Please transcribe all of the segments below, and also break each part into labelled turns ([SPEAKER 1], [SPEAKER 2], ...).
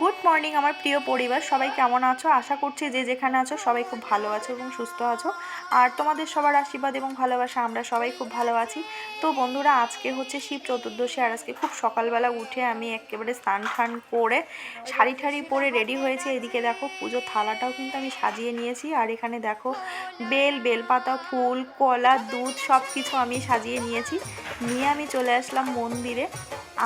[SPEAKER 1] Good morning আমার প্রিয় পরিবার। সবাই কেমন আছো? আশা করছি যে যেখানে আছো সবাই খুব ভালো আছো এবং সুস্থ আছো। আর তোমাদের সবার আশীর্বাদ এবং ভালোবাসা, আমরা সবাই খুব ভালো আছি। তো বন্ধুরা, আজকে হচ্ছে শিব চতুর্দশী, আর আজকে খুব সকালবেলা উঠে আমি একেবারে স্নান টান করে শাড়ি ঠাড়ি পরে রেডি হয়েছে। এদিকে দেখো, পুজোর থালাটাও কিন্তু আমি সাজিয়ে নিয়েছি। আর এখানে দেখো, বেল, বেলপাতা, ফুল, কলা, দুধ সব কিছু আমি সাজিয়ে নিয়েছি। নিয়ে আমি চলে আসলাম মন্দিরে।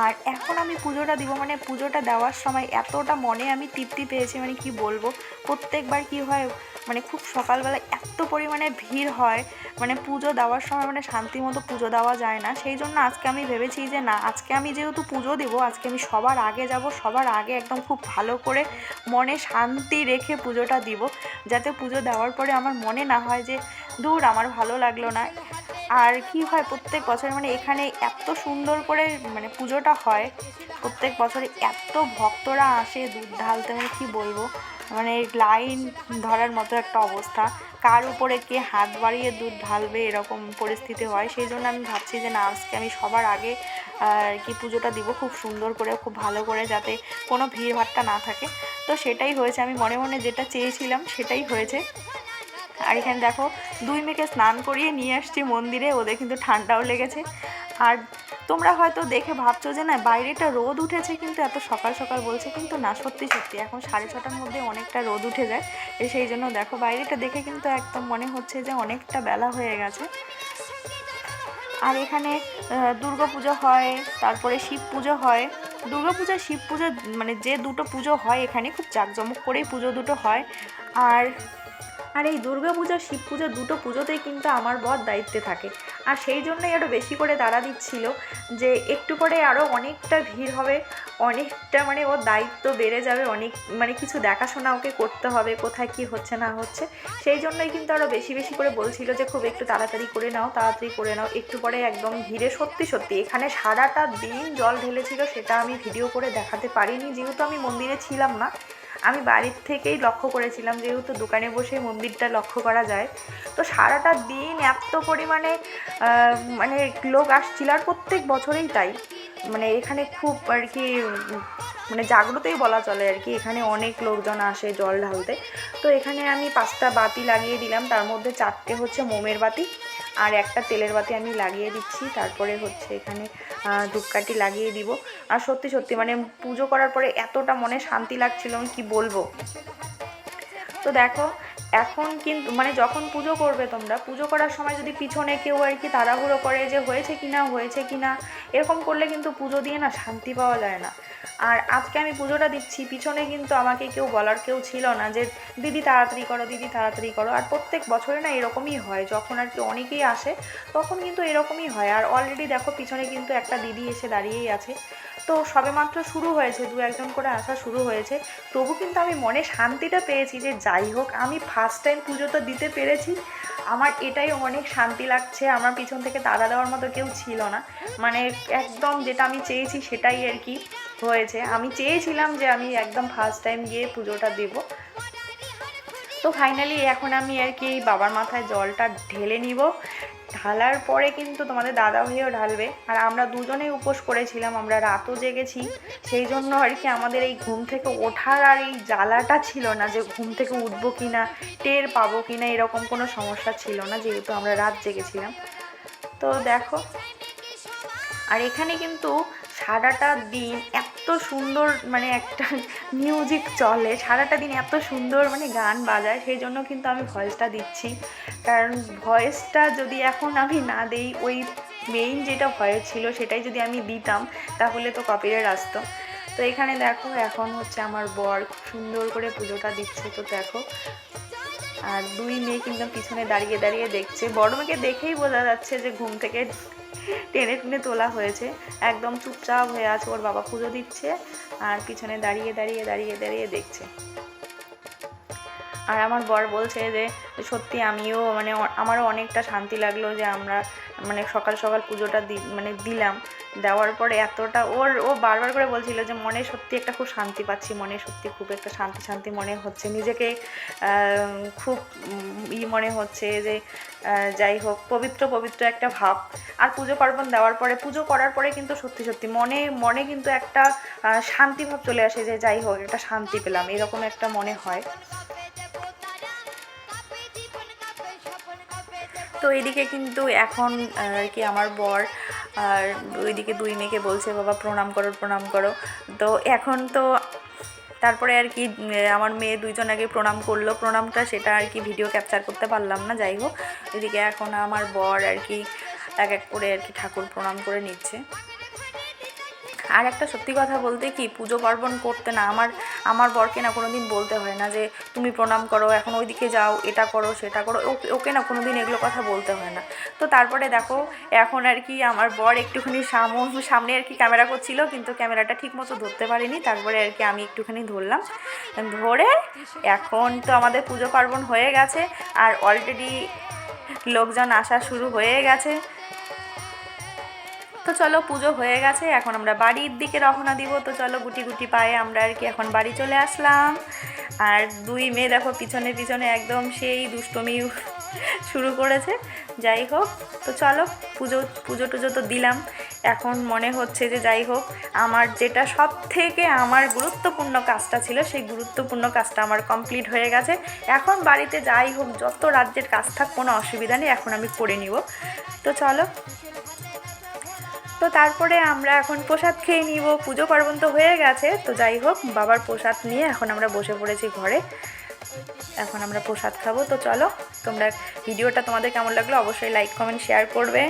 [SPEAKER 1] আর এখন আমি পুজোটা দিব মানে পুজোটা দেওয়ার সময় এতটা মনে আমি তৃপ্তি পেয়েছি মানে কি বলব? প্রত্যেকবার কি হয় মানে খুব সকালবেলা এত পরিমাণে ভিড় হয় মানে পুজো দেওয়ার সময় মানে শান্তি মতো পুজো দেওয়া যায় না। সেই জন্য আজকে আমি ভেবেছি যে না, আজকে আমি যেহেতু পুজো দেবো, আজকে আমি সবার আগে যাব, সবার আগে একদম খুব ভালো করে মনে শান্তি রেখে পুজোটা দিব, যাতে পুজো দেওয়ার পরে আমার মনে না হয় যে দূর আমার ভালো লাগল না। আর কি হয়, প্রত্যেক বছর মানে এখানে এত সুন্দর করে মানে পুজোটা হয়, প্রত্যেক বছরে এত ভক্তরা আসে, দুধ ঢালতে মানে কি বলব? মানে লাইন ধরার মতো একটা অবস্থা। কার উপরে কে হাত বাড়িয়ে দুধ ঢালবে এরকম পরিস্থিতি হয়, সেই জন্য আমি ভাবছি যে না, আজকে আমি সবার আগে আর কি পুজোটা দিব খুব সুন্দর করে, খুব ভালো করে যাতে কোনো ভিড়ভাট্টা না থাকে। তো সেটাই হয়েছে, আমি মনে মনে যেটা চেয়েছিলাম সেটাই হয়েছে। আর এখানে দেখো, দুই মেয়েকে স্নান করিয়ে নিয়ে আসছি মন্দিরে, ওদের কিন্তু ঠান্ডাও লেগেছে। আর তোমরা হয়তো দেখে ভাবছ যে না, বাইরেটা রোদ উঠেছে কিন্তু এত সকাল সকাল বলছে কিন্তু না, সত্যি সত্যি, এখন সাড়ে ছটার মধ্যে অনেকটা রোদ উঠে যায়। সেই জন্য দেখো বাইরেটা দেখে কিন্তু একদম মনে হচ্ছে যে অনেকটা বেলা হয়ে গেছে। আর এখানে দুর্গা পুজো হয়, তারপরে শিব পুজো হয়। দুর্গা পূজা শিব পুজো মানে যে দুটো পুজো হয় এখানে, খুব জাঁকজমক করেই পুজো দুটো হয়। আর আর এই দুর্গা পূজা, শিব পুজো দুটো পুজোতেই কিন্তু আমার বর দায়িত্বে থাকে। আর সেই জন্যই আরও বেশি করে তাড়া দিচ্ছিল যে একটু পরে আরও অনেকটা ভিড় হবে, অনেকটা মানে ওর দায়িত্ব বেড়ে যাবে, অনেক মানে কিছু দেখাশোনা ওকে করতে হবে, কোথায় কি হচ্ছে না হচ্ছে। সেই জন্যই কিন্তু আরও বেশি বেশি করে বলছিল যে খুব একটু তাড়াতাড়ি করে নাও, তাড়াতাড়ি করে নাও, একটু পরে একদম ভিড়ে সত্যি সত্যি। এখানে সারাটা দিন জল ঢেলেছিল, সেটা আমি ভিডিও করে দেখাতে পারিনি, যেহেতু আমি মন্দিরে ছিলাম না। আমি বাড়ির থেকেই লক্ষ্য করেছিলাম যেহেতু দোকানে বসে মন্দিরটা লক্ষ্য করা যায়। তো সারাটা দিন এত পরিমাণে মানে লোক আসছিল, আর প্রত্যেক বছরেই তাই। মানে এখানে খুব আর কি মানে জাগ্রতই বলা চলে আর কি। এখানে অনেক লোকজন আসে জল ঢালতে। তো এখানে আমি পাঁচটা বাতি লাগিয়ে দিলাম। তার মধ্যে চারটে হচ্ছে মোমের বাতি আর একটা তেলের বাতি আমি লাগিয়ে দিচ্ছি। তারপরে হচ্ছে এখানে ধূপকাঠি লাগিয়ে দিব। আর সত্যি সত্যি মানে পুজো করার পরে এতটা মনে শান্তি লাগছিল আমি কি বলব? তো দেখো, এখন কিন্তু মানে যখন পুজো করবে তোমরা, পুজো করার সময় যদি পিছনে কেউ আর কি তাড়াহুড়ো করে যে হয়েছে কি না হয়েছে কি না এরকম করলে কিন্তু পুজো দিয়ে না শান্তি পাওয়া যায় না। আর আজকে আমি পুজোটা দিচ্ছি, পিছনে কিন্তু আমাকে কেউ বলার কেউ ছিল না যে, দিদি, তাড়াতাড়ি করো, দিদি, তাড়াতাড়ি করো। আর প্রত্যেক বছরে না এরকমই হয়, যখন আর কি অনেকেই আসে, তখন কিন্তু এরকমই হয়। আর অলরেডি দেখো পিছনে কিন্তু একটা দিদি এসে দাঁড়িয়েই আছে। তো সবেমাত্র শুরু হয়েছে, দু একজন করে আসা শুরু হয়েছে। তবু কিন্তু আমি মনে শান্তিটা পেয়েছি যে, যাই হোক, আমি ফার্স্ট টাইম পুজো তো দিতে পেরেছি। আমার এটাই অনেক শান্তি লাগছে। আমার পিছন থেকে তাড়া দেওয়ার মতো কেউ ছিল না। মানে একদম যেটা আমি চেয়েছি সেটাই আর কি হয়েছে। আমি চেয়েছিলাম যে আমি একদম ফার্স্ট টাইম গিয়ে পুজোটা দেব। তো ফাইনালি এখন আমি আর কি বাবার মাথায় জলটা ঢেলে নিব। ঢালার পরে কিন্তু তোমাদের দাদা ভাইও ঢালবে। আর আমরা দুজনেই উপোস করেছিলাম, আমরা রাতও জেগেছি। সেই জন্য আর কি আমাদের এই ঘুম থেকে ওঠার আর এই জ্বালাটা ছিল না যে ঘুম থেকে উঠবো কি না টের পাবো কি না এরকম কোনো সমস্যা ছিল না, যেহেতু আমরা রাত জেগেছিলাম। তো দেখো, আর এখানে কিন্তু সারাটা দিন এত সুন্দর মানে একটা মিউজিক চলে, সারাটা দিন এত সুন্দর মানে গান বাজায়, সেই জন্য কিন্তু আমি ভয়েসটা দিচ্ছি। কারণ ভয়েসটা যদি এখন আমি না দেই, ওই মেইন যেটা ভয়েস ছিল সেটাই যদি আমি দিতাম, তাহলে তো কপিরাইট আসতো। তো এখানে দেখো, এখন হচ্ছে আমার বর সুন্দর করে পুজোটা দিচ্ছে। তো দেখো আর দুই মেয়ে কিন্তু পিছনে দাঁড়িয়ে দাঁড়িয়ে দেখছে। বড় মেয়েকে দেখেই বোঝা যাচ্ছে যে ঘুম থেকে টেনে টেনে তোলা হয়েছে। একদম চুপচাপ হয়ে আছে, ওর বাবা পুজো দিচ্ছে আর পিছনে দাঁড়িয়ে দাঁড়িয়ে দাঁড়িয়ে দাঁড়িয়ে দেখছে। আর আমার বর বলছে যে, সত্যি আমিও মানে আমারও অনেকটা শান্তি লাগল যে আমরা মানে সকাল সকাল পুজোটা দি মানে দিলাম। দেওয়ার পরে এতটা ওর ও বারবার করে বলছিল যে মনে সত্যি একটা খুব শান্তি পাচ্ছি মনে সত্যি খুব একটা শান্তি শান্তি মনে হচ্ছে। নিজেকে খুব ই মনে হচ্ছে যে যাই হোক পবিত্র পবিত্র একটা ভাব। আর পুজো পার্বণ দেওয়ার পরে পুজো করার পরে কিন্তু সত্যি সত্যি মনে মনে কিন্তু একটা আহ, শান্তি ভাব চলে আসে যে যাই হোক একটা শান্তি পেলাম এরকম একটা মনে হয়। তো এদিকে কিন্তু এখন আর কি আমার বর, আর ওইদিকে দুই মেয়েকে বলছে, বাবা, প্রণাম করো প্রণাম করো। তো এখন তো তারপরে আর কি আমার মেয়ে দুইজন আগে প্রণাম করল। প্রণামটা সেটা আর কি ভিডিও ক্যাপচার করতে পারলাম না, যাই হোক। এদিকে এখন আমার বর আর কি, এক এক করে আর কি ঠাকুর প্রণাম করে নিচ্ছে। আর একটা সত্যি কথা বলতে কি, পুজো পার্বণ করতে না, আমার আমার বরকে না কোনো দিন বলতে হয় না যে, তুমি প্রণাম করো, এখন ওইদিকে যাও, এটা করো, সেটা করো। ওকে- না কোনো দিন এগুলো কথা বলতে হয় না। তো তারপরে দেখো, এখন আর কি আমার বর একটুখানি সামো, সামনে আর কি ক্যামেরা করছিল, কিন্তু ক্যামেরাটা ঠিক মতো ধরতে পারিনি। তারপরে আর কি আমি একটুখানি ধরলাম। ধরে এখন তো আমাদের পুজো পার্বণ হয়ে গেছে, আর অলরেডি লোকজন আসা শুরু হয়ে গেছে। তো চলো পুজো হয়ে গেছে, এখন আমরা বাড়ির দিকে রওনা দিব। তো চলো গুটি গুটি পায়ে আমরা আর কি এখন বাড়ি চলে আসলাম। আর দুই মেয়ে দেখো পিছনে পিছনে একদম সেই দুষ্টমি শুরু করেছে। যাই হোক, তো চলো পুজো পুজো টুজো তো দিলাম। এখন মনে হচ্ছে যে যাই হোক, আমার যেটা সব থেকে আমার গুরুত্বপূর্ণ কাজটা ছিল, সেই গুরুত্বপূর্ণ কাজটা আমার কমপ্লিট হয়ে গেছে। এখন বাড়িতে যাই হোক, যত রাজ্যের কাজ থাক, কোনো অসুবিধা নেই, এখন আমি করে নিব। তো চলো তো তারপরে আমরা এখন প্রসাদ খেয়ে নিব। পুজো পার্বণ তো হয়ে গেছে, তো যাই হোক, বাবার প্রসাদ নিয়ে এখন আমরা বসে পড়েছি ঘরে। এখন আমরা প্রসাদ খাব, তো চলো, তোমরা ভিডিওটা তোমাদের কেমন লাগল অবশ্যই লাইক কমেন্ট শেয়ার করবে।